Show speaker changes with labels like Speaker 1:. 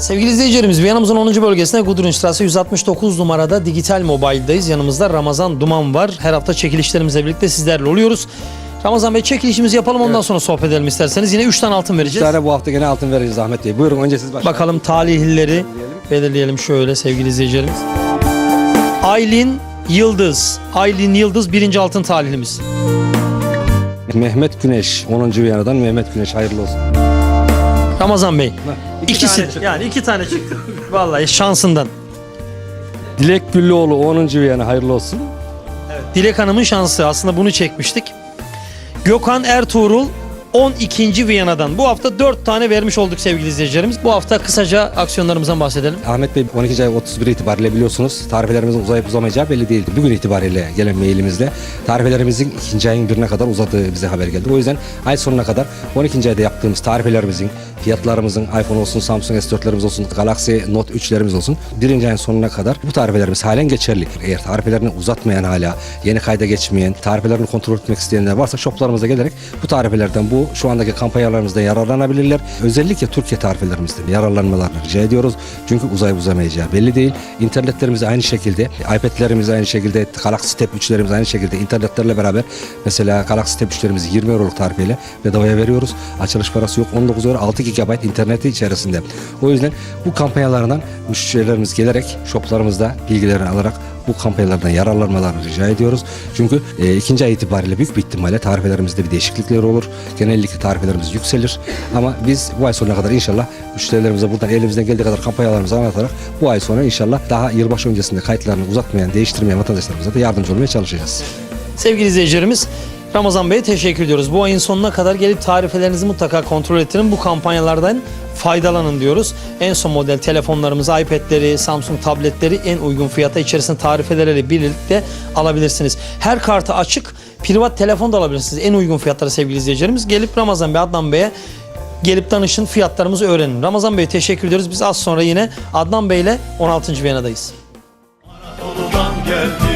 Speaker 1: Sevgili izleyicilerimiz Viyana'mızın 10. bölgesinde Gudrunstrasse 169 numarada dijital mobildayız. Yanımızda Ramazan Duman var. Her hafta çekilişlerimizle birlikte sizlerle oluyoruz. Ramazan Bey çekilişimizi yapalım ondan sonra sohbet edelim isterseniz. Yine 3 tane altın
Speaker 2: Bir
Speaker 1: vereceğiz.
Speaker 2: tane bu hafta gene altın vereceğiz Ahmet Bey. Buyurun önce siz başlayın.
Speaker 1: Bakalım talihlileri belirleyelim şöyle sevgili izleyicilerimiz. Aylin Yıldız. Aylin Yıldız birinci altın talihlimiz.
Speaker 2: Mehmet Güneş 10. Viyana'dan Mehmet Güneş hayırlı olsun.
Speaker 1: Ramazan Bey.
Speaker 2: iki
Speaker 1: İkisi
Speaker 2: tane çıktı.
Speaker 1: yani iki tane çıktı. Vallahi şansından.
Speaker 2: Dilek Güllüoğlu 10. Viyana hayırlı olsun.
Speaker 1: Dilek Hanım'ın şansı aslında bunu çekmiştik. Gökhan Ertuğrul 12. Viyana'dan. Bu hafta 4 tane vermiş olduk sevgili izleyicilerimiz. Bu hafta kısaca aksiyonlarımızdan bahsedelim.
Speaker 2: Ahmet Bey 12. ay 31 itibariyle biliyorsunuz tarifelerimizin uzayıp uzamayacağı belli değildi. Bugün itibariyle gelen mailimizde tarifelerimizin ikinci ayın birine kadar uzadığı bize haber geldi. O yüzden ay sonuna kadar 12. ayda yaptığımız tarifelerimizin fiyatlarımızın iPhone olsun, Samsung S4'lerimiz olsun, Galaxy Note 3'lerimiz olsun birinci ayın sonuna kadar bu tarifelerimiz halen geçerli. Eğer tarifelerini uzatmayan hala yeni kayda geçmeyen, tarifelerini kontrol etmek isteyenler varsa shoplarımıza gelerek bu tarifelerden bu şu andaki kampanyalarımızda yararlanabilirler. Özellikle Türkiye tarifelerimizden yararlanmalarını rica ediyoruz. Çünkü uzayıp uzamayacağı belli değil. İnternetlerimiz aynı şekilde, iPad'lerimiz aynı şekilde, Galaxy Tab 3'lerimiz aynı şekilde internetlerle beraber mesela Galaxy Tab 3'lerimizi 20 euroluk tarifeyle bedavaya veriyoruz. Açılış parası yok. 19 euro 6 GB interneti içerisinde. O yüzden bu kampanyalardan müşterilerimiz gelerek shoplarımızda bilgilerini alarak bu kampanyalardan yararlanmalarını rica ediyoruz. Çünkü e, ikinci ay itibariyle büyük bir ihtimalle tarifelerimizde bir değişiklikler olur. Genellikle tarifelerimiz yükselir. Ama biz bu ay sonuna kadar inşallah müşterilerimize buradan elimizden geldiği kadar kampanyalarımızı anlatarak bu ay sonra inşallah daha yılbaşı öncesinde kayıtlarını uzatmayan, değiştirmeyen vatandaşlarımıza da yardımcı olmaya çalışacağız.
Speaker 1: Sevgili izleyicilerimiz Ramazan Bey'e teşekkür ediyoruz. Bu ayın sonuna kadar gelip tarifelerinizi mutlaka kontrol ettirin. Bu kampanyalardan faydalanın diyoruz. En son model telefonlarımızı, iPad'leri, Samsung tabletleri en uygun fiyata içerisinde tarifeleriyle birlikte alabilirsiniz. Her kartı açık, privat telefon da alabilirsiniz. En uygun fiyatlara sevgili izleyicilerimiz. Gelip Ramazan Bey, Adnan Bey'e gelip danışın, fiyatlarımızı öğrenin. Ramazan Bey'e teşekkür ediyoruz. Biz az sonra yine Adnan Bey ile 16. Viyana'dayız.
Speaker 3: Geldi